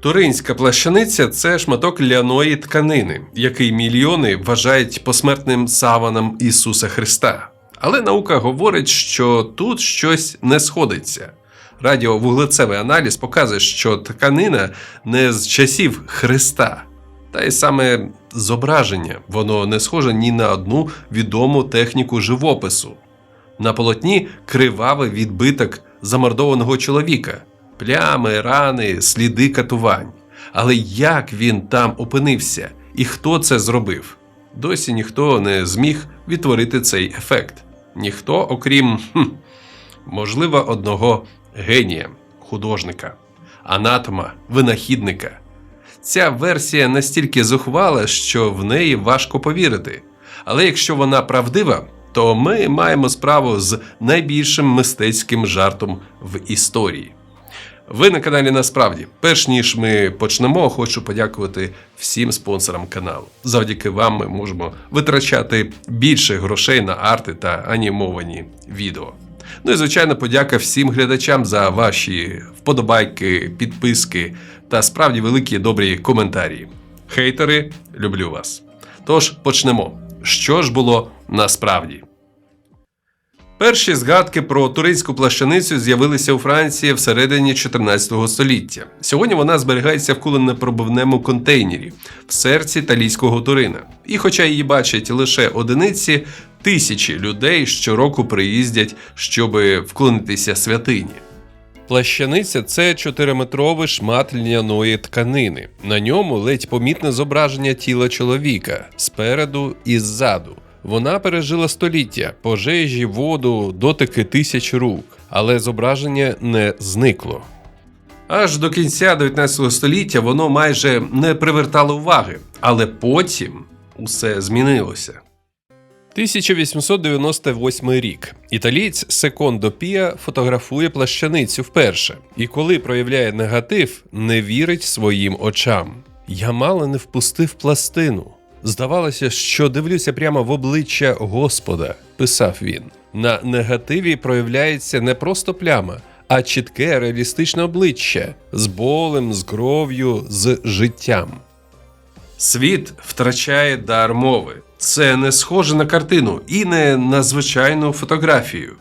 Туринська плащаниця це шматок ляної тканини, який мільйони вважають посмертним саваном Ісуса Христа. Але наука говорить, що тут щось не сходиться. Радіовуглецевий аналіз показує, що тканина не з часів Христа. Та й саме зображення, воно не схоже ні на одну відому техніку живопису. На полотні кривавий відбиток замордованого чоловіка, плями, рани, сліди катувань. Але як він там опинився і хто це зробив? Досі ніхто не зміг відтворити цей ефект. Ніхто, окрім, хм, можливо, одного генія, художника, анатома, винахідника. Ця версія настільки зухвала, що в неї важко повірити. Але якщо вона правдива, то ми маємо справу з найбільшим мистецьким жартом в історії. Ви на каналі Насправді. Перш ніж ми почнемо, хочу подякувати всім спонсорам каналу. Завдяки вам ми можемо витрачати більше грошей на арти та анімовані відео. Ну і звичайно, подяка всім глядачам за ваші вподобайки, підписки та справді великі добрі коментарі. Хейтери, люблю вас. Тож почнемо. Що ж було насправді? Перші згадки про туринську плащаницю з'явилися у Франції всередині 14 століття. Сьогодні вона зберігається в куленепробивному контейнері в серці італійського Турина. І хоча її бачать лише одиниці, тисячі людей щороку приїздять, щоб вклонитися святині. Плащаниця це 4-метровий шмат льняної тканини. На ньому ледь помітне зображення тіла чоловіка спереду і ззаду. Вона пережила століття, пожежі, воду, дотики тисяч рук, але зображення не зникло. Аж до кінця 19 століття воно майже не привертало уваги, але потім усе змінилося. 1898 рік. Італієць Секондо Піа фотографує плащаницю вперше, і коли проявляє негатив, не вірить своїм очам. Я мало не впустив пластину. Здавалося, що дивлюся прямо в обличчя Господа, писав він. На негативі проявляється не просто пляма, а чітке реалістичне обличчя з болем, з кров'ю, з життям. Світ втрачає дар мови. Це не схоже на картину і не на звичайну фотографію.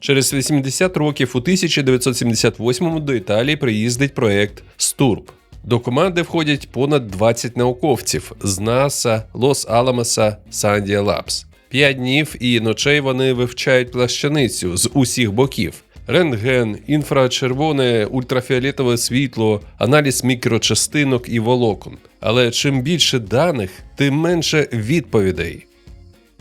Через 80 років у 1978-му до Італії приїздить проект Стурб. До команди входять понад 20 науковців з НАСА, Лос-Аламоса, Сандія Лапс. П'ять днів і ночей вони вивчають плащаницю з усіх боків: рентген, інфрачервоне, ультрафіолетове світло, аналіз мікрочастинок і волокон. Але чим більше даних, тим менше відповідей.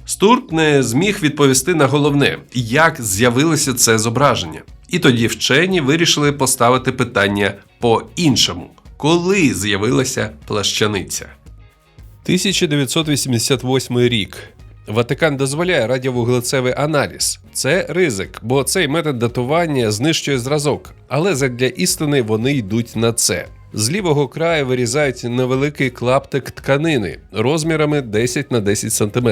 Стурп не зміг відповісти на головне, як з'явилося це зображення. І тоді вчені вирішили поставити питання по-іншому: коли з'явилася плащаниця? 1988 рік. Ватикан дозволяє радіовуглецевий аналіз. Це ризик, бо цей метод датування знищує зразок, але задля істини вони йдуть на це. З лівого краю вирізають невеликий клаптик тканини розмірами 10 на 10 см.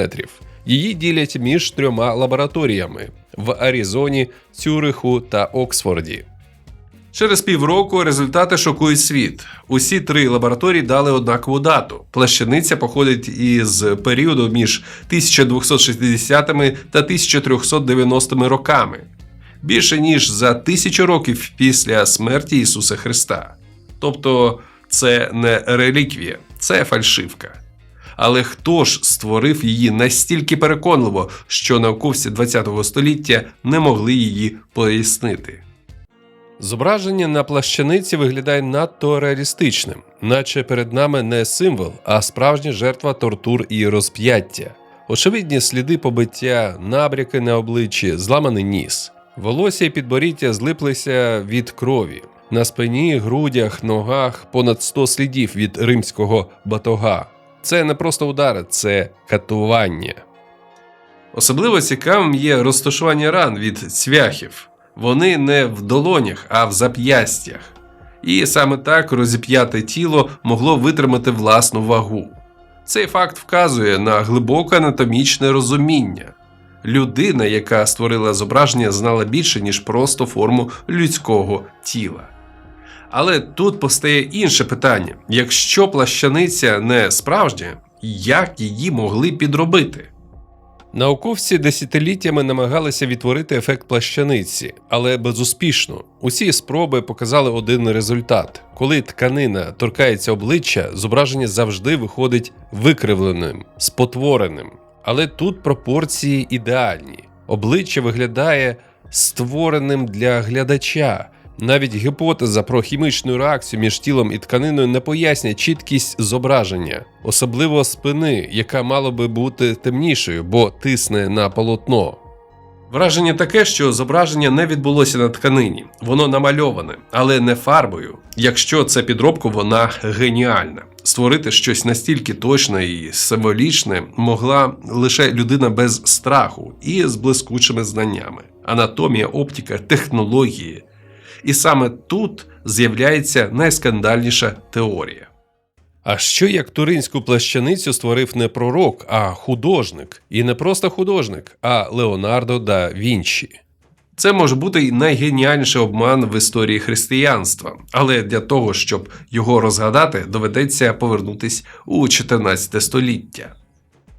Її ділять між трьома лабораторіями в Аризоні, Цюриху та Оксфорді. Через півроку результати шокують світ. Усі три лабораторії дали однакову дату. Плащаниця походить із періоду між 1260 та 1390 роками, більше ніж за тисячу років після смерті Ісуса Христа. Тобто це не реліквія, це фальшивка. Але хто ж створив її настільки переконливо, що науковці ХХ століття не могли її пояснити? Зображення на плащаниці виглядає надто реалістичним, наче перед нами не символ, а справжня жертва тортур і розп'яття. Очевидні сліди побиття, набряки на обличчі, зламаний ніс. Волосся і підборіддя злиплися від крові. На спині, грудях, ногах понад 100 слідів від римського батога. Це не просто удари, це катування. Особливо цікавим є розташування ран від цвяхів. Вони не в долонях, а в зап'ястях. І саме так розіп'яте тіло могло витримати власну вагу. Цей факт вказує на глибоке анатомічне розуміння. Людина, яка створила зображення, знала більше, ніж просто форму людського тіла. Але тут постає інше питання: якщо плащаниця не справжня, як її могли підробити? Науковці десятиліттями намагалися відтворити ефект плащаниці, але безуспішно. Усі спроби показали один результат: коли тканина торкається обличчя, зображення завжди виходить викривленим, спотвореним. Але тут пропорції ідеальні. Обличчя виглядає створеним для глядача. Навіть гіпотеза про хімічну реакцію між тілом і тканиною не пояснює чіткість зображення, особливо спини, яка мала би бути темнішою, бо тисне на полотно. Враження таке, що зображення не відбулося на тканині, воно намальоване, але не фарбою. Якщо це підробка, вона геніальна. Створити щось настільки точне і символічне могла лише людина без страху і з блискучими знаннями. Анатомія, оптика, технології. І саме тут з'являється найскандальніша теорія. А що як туринську плащаницю створив не пророк, а художник? І не просто художник, а Леонардо да Вінчі. Це може бути й найгеніальніший обман в історії християнства, але для того, щоб його розгадати, доведеться повернутись у 14 століття.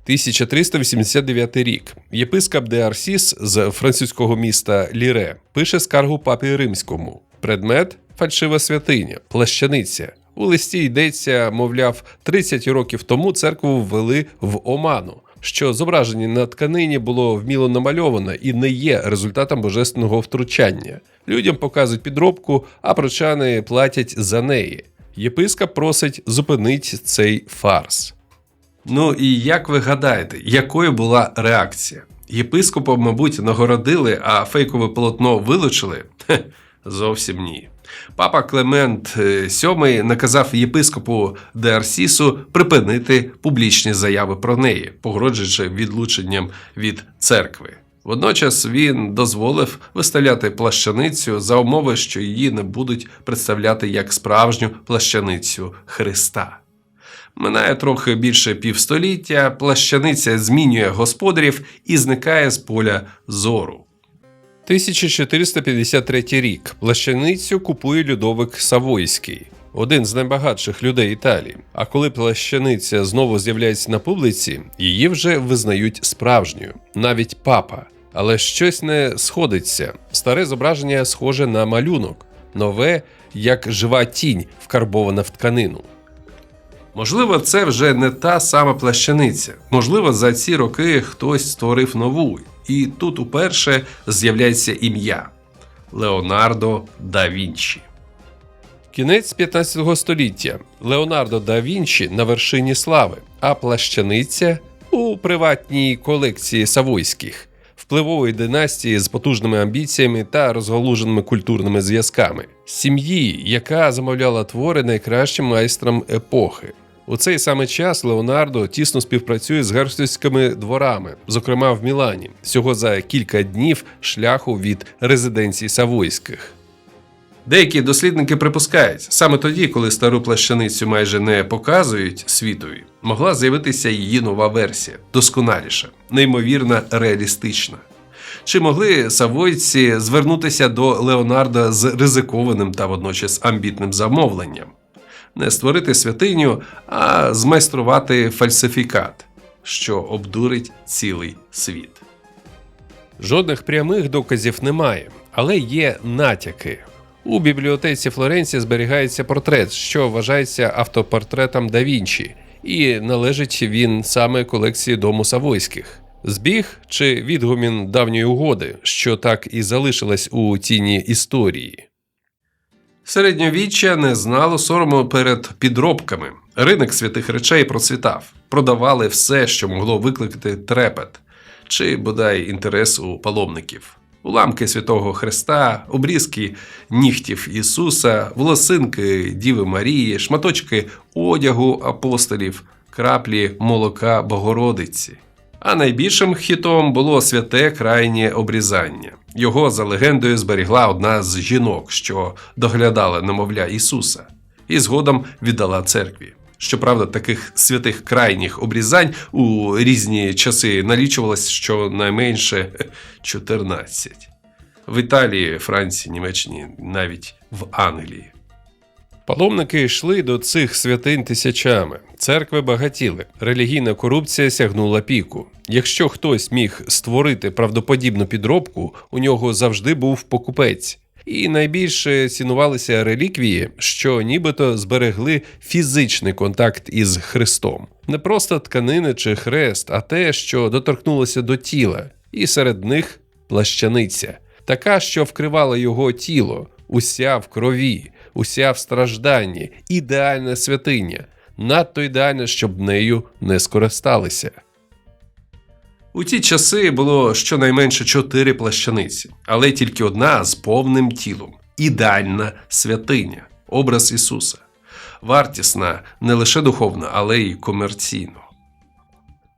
1389 рік. Єпископ де Арсіс з французького міста Ліре пише скаргу папі римському. Предмет фальшива святиня, плащаниця. У листі йдеться, мовляв, 30 років тому церкву ввели в оману, що зображення на тканині було вміло намальоване і не є результатом божественного втручання. Людям показують підробку, а прочани платять за неї. Єпископ просить зупинити цей фарс. Ну і як ви гадаєте, якою була реакція? Єпископа, мабуть, нагородили, а фейкове полотно вилучили? Хе, зовсім ні. Папа Клемент VII наказав єпископу де Арсісу припинити публічні заяви про неї, погрожуючи відлученням від церкви. Водночас він дозволив виставляти плащаницю за умови, що її не будуть представляти як справжню плащаницю Христа. Минає трохи більше півстоліття, плащаниця змінює господарів і зникає з поля зору. 1453 рік плащаницю купує Людовик Савойський, один з найбагатших людей Італії. А коли плащаниця знову з'являється на публіці, її вже визнають справжньою, навіть папа. Але щось не сходиться. Старе зображення схоже на малюнок, нове, як жива тінь, вкарбована в тканину. Можливо, це вже не та сама плащаниця. Можливо, за ці роки хтось створив нову, і тут уперше з'являється ім'я Леонардо да Вінчі. Кінець 15 століття. Леонардо да Вінчі на вершині слави, а плащаниця у приватній колекції Савойських, впливової династії з потужними амбіціями та розгалуженими культурними зв'язками, сім'ї, яка замовляла твори найкращим майстрам епохи. У цей саме час Леонардо тісно співпрацює з герцогськими дворами, зокрема в Мілані, всього за кілька днів шляху від резиденції Савойських. Деякі дослідники припускають, саме тоді, коли стару плащаницю майже не показують світові, могла з'явитися її нова версія, досконаліша, неймовірно реалістична. Чи могли савойці звернутися до Леонарда з ризикованим та водночас амбітним замовленням? Не створити святиню, а змайструвати фальсифікат, що обдурить цілий світ. Жодних прямих доказів немає, але є натяки. У бібліотеці Флоренції зберігається портрет, що вважається автопортретом да Вінчі, і належить він саме колекції дому Савойських. Збіг чи відгумін давньої угоди, що так і залишилась у тіні історії. Середньовіччя не знало сорому перед підробками. Ринок святих речей процвітав, продавали все, що могло викликати трепет чи бодай інтерес у паломників. Уламки святого Христа, обрізки нігтів Ісуса, волосинки Діви Марії, шматочки одягу апостолів, краплі молока Богородиці. А найбільшим хітом було святе крайнє обрізання. Його за легендою зберігла одна з жінок, що доглядала немовля Ісуса, і згодом віддала церкві. Щоправда, таких святих крайніх обрізань у різні часи налічувалось щонайменше 14. В Італії, Франції, Німеччині, навіть в Англії. Паломники йшли до цих святинь тисячами, церкви багатіли, релігійна корупція сягнула піку. Якщо хтось міг створити правдоподібну підробку, у нього завжди був покупець. І найбільше цінувалися реліквії, що нібито зберегли фізичний контакт із Христом. Не просто тканини чи хрест, а те, що доторкнулося до тіла, і серед них плащаниця, така, що вкривала його тіло, уся в крові, уся в стражданні, ідеальна святиня, надто ідеальна, щоб нею не скористалися. У ті часи було щонайменше чотири плащаниці, але тільки одна з повним тілом ідеальна святиня, образ Ісуса, вартісна не лише духовно, але й комерційно.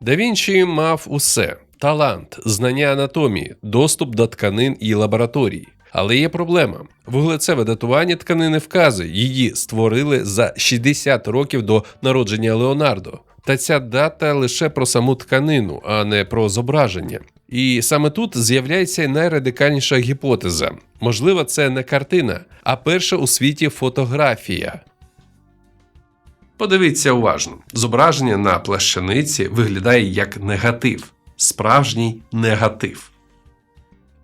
Да Вінчі мав усе: талант, знання анатомії, доступ до тканин і лабораторій. Але є проблема. Вуглецеве датування тканини вказує, її створили за 60 років до народження Леонардо. Та ця дата лише про саму тканину, а не про зображення. І саме тут з'являється найрадикальніша гіпотеза. Можливо, це не картина, а перша у світі фотографія. Подивіться уважно: зображення на плащаниці виглядає як негатив, справжній негатив.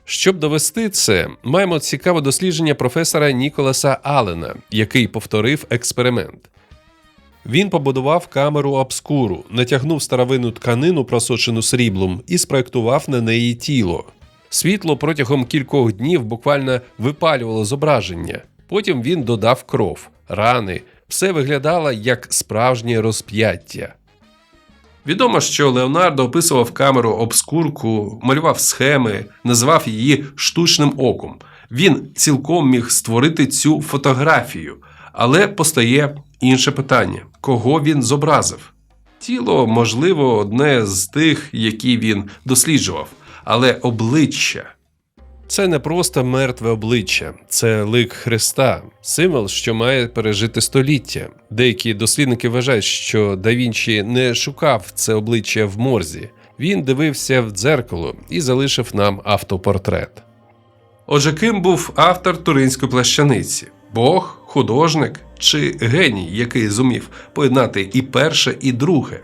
Щоб довести це, маємо цікаве дослідження професора Ніколаса Аллена, який повторив експеримент. Він побудував камеру обскуру, натягнув старовинну тканину, просочену сріблом, і спроектував на неї тіло. Світло протягом кількох днів буквально випалювало зображення. Потім він додав кров, рани, все виглядало як справжнє розп'яття. Відомо, що Леонардо описував камеру обскурку, малював схеми, називав її штучним оком. Він цілком міг створити цю фотографію, але постає інше питання: кого він зобразив? Тіло, можливо, одне з тих, які він досліджував, але обличчя. Це не просто мертве обличчя, це лик Христа, символ, що має пережити століття. Деякі дослідники вважають, що да не шукав це обличчя в морзі. Він дивився в дзеркало і залишив нам автопортрет. Отже, ким був автор туринської плащаниці? Бог, художник чи геній, який зумів поєднати і перше, і друге?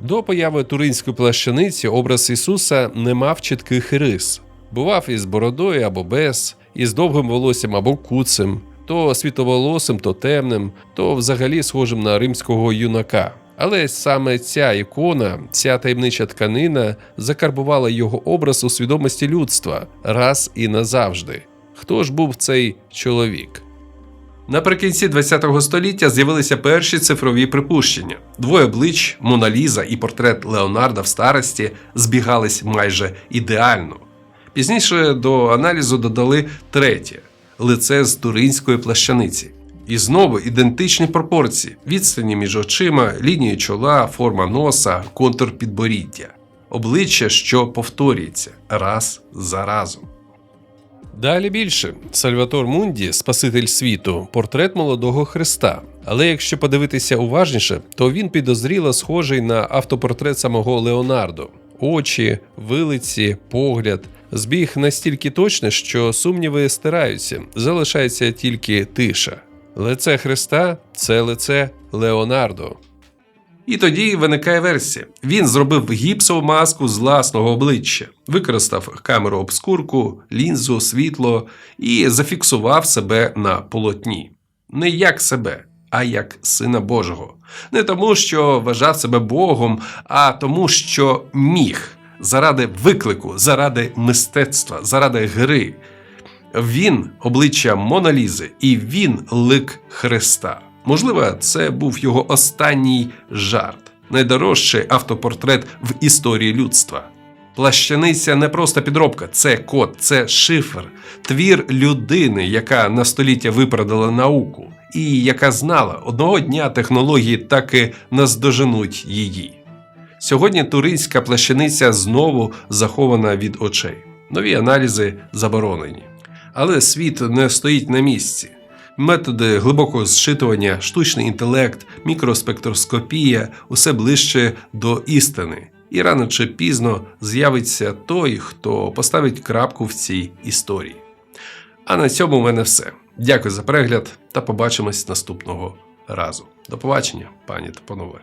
До появи туринської плащаниці образ Ісуса не мав чітких рис. Бував із бородою або без, із довгим волоссям або куцем, то світоволосим, то темним, то взагалі схожим на римського юнака. Але саме ця ікона, ця таємнича тканина закарбувала його образ у свідомості людства раз і назавжди. Хто ж був цей чоловік? Наприкінці ХХ століття з'явилися перші цифрові припущення. Двоє облич, Моналіза і портрет Леонарда в старості збігались майже ідеально. Пізніше до аналізу додали третє лице з туринської плащаниці. І знову ідентичні пропорції: відстані між очима, лінії чола, форма носа, контур підборіддя, обличчя, що повторюється раз за разом. Далі більше Сальватор Мунді, Спаситель світу, портрет молодого Христа. Але якщо подивитися уважніше, то він підозріло схожий на автопортрет самого Леонардо. Очі, вилиці, погляд. Збіг настільки точний, що сумніви стираються, залишається тільки тиша. Лице Христа це лице Леонардо. І тоді виникає версія. Він зробив гіпсову маску з власного обличчя, використав камеру обскурку, лінзу, світло і зафіксував себе на полотні. Не як себе, а як сина Божого. Не тому, що вважав себе Богом, а тому, що міг заради виклику, заради мистецтва, заради гри. Він обличчя Моналізи, і він лик Христа. Можливо, це був його останній жарт, найдорожчий автопортрет в історії людства. Плащаниця не просто підробка, це код, це шифр, твір людини, яка на століття виправдала науку, і яка знала, одного дня технології таки наздоженуть її. Сьогодні туринська плащаниця знову захована від очей. Нові аналізи заборонені. Але світ не стоїть на місці. Методи глибокого зчитування, штучний інтелект, мікроспектроскопія усе ближче до істини. І рано чи пізно з'явиться той, хто поставить крапку в цій історії. А на цьому в мене все. Дякую за перегляд та побачимось наступного разу. До побачення, пані та панове.